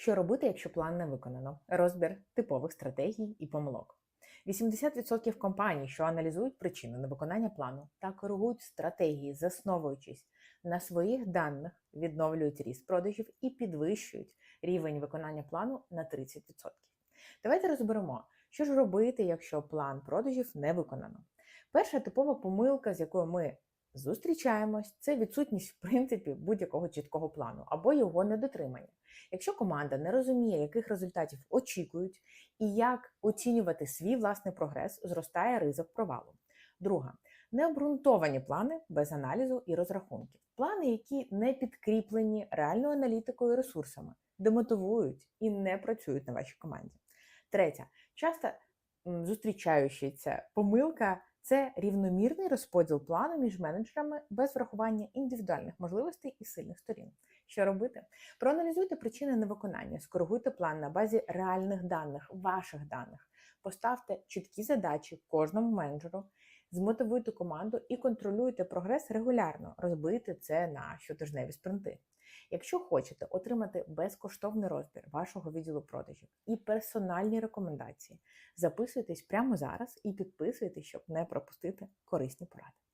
Що робити, якщо план не виконано? Розбір типових стратегій і помилок. 80% компаній, що аналізують причини невиконання плану та коригують стратегії, засновуючись на своїх даних, відновлюють ріст продажів і підвищують рівень виконання плану на 30%. Давайте розберемо, що ж робити, якщо план продажів не виконано. Перша типова помилка, з якою ми зустрічаємось, це відсутність в принципі будь-якого чіткого плану або його недотримання. Якщо команда не розуміє, яких результатів очікують і як оцінювати свій власний прогрес, зростає ризик провалу. Друга необґрунтовані плани без аналізу і розрахунків. Плани, які не підкріплені реальною аналітикою і ресурсами, демотивують і не працюють на вашій команді. Третя, часто зустрічаючася помилка це рівномірний розподіл плану між менеджерами без врахування індивідуальних можливостей і сильних сторін. Що робити? Проаналізуйте причини невиконання, скоригуйте план на базі реальних даних, ваших даних. Поставте чіткі задачі кожному менеджеру, змотивуйте команду і контролюйте прогрес регулярно. Розбийте це на щотижневі спринти. Якщо хочете отримати безкоштовний розбір вашого відділу продажів і персональні рекомендації, записуйтесь прямо зараз і підписуйтесь, щоб не пропустити корисні поради.